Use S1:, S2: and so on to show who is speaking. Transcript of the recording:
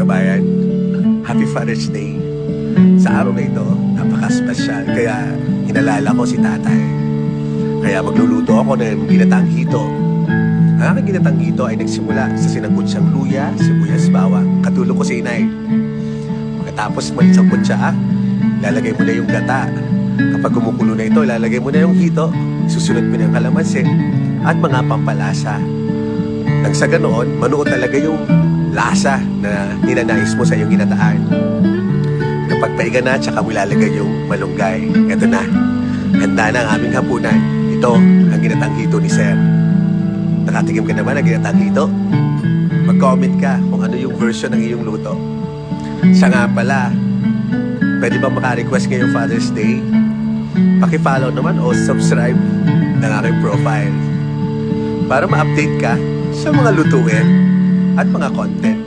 S1: Kabayan, Happy Father's Day. Sa araw na ito, napaka-special. Kaya inalala ko si tatay. Kaya magluluto ako ng ginatang hito. Ang aking ginatang hito ay nagsimula sa sinangkot siyang luya, sibuyas, bawang. Katulong ko si inay. Pagkatapos may isang kutsa, lalagay mo na yung gata. Kapag kumukulo na ito, lalagay mo na yung hito. Susunod mo na yung kalamansi at mga pampalasa. Nang sa ganoon, manuot talaga yung lasa na ninanais mo sa iyong ginataan. Kapag paiga na, tsaka mo ilalagay yung malunggay. Ito na, handa na ang aming hapunan. Ito ang ginatang hito ni Sir. Nakatikim ka naman ng ginatang hito? Mag-comment ka kung ano yung version ng iyong luto. Siya nga pala, pwede ba maka-request ngayong Father's Day? Paki-follow naman o subscribe ng aking profile para ma-update ka sa mga lutuin at mga content.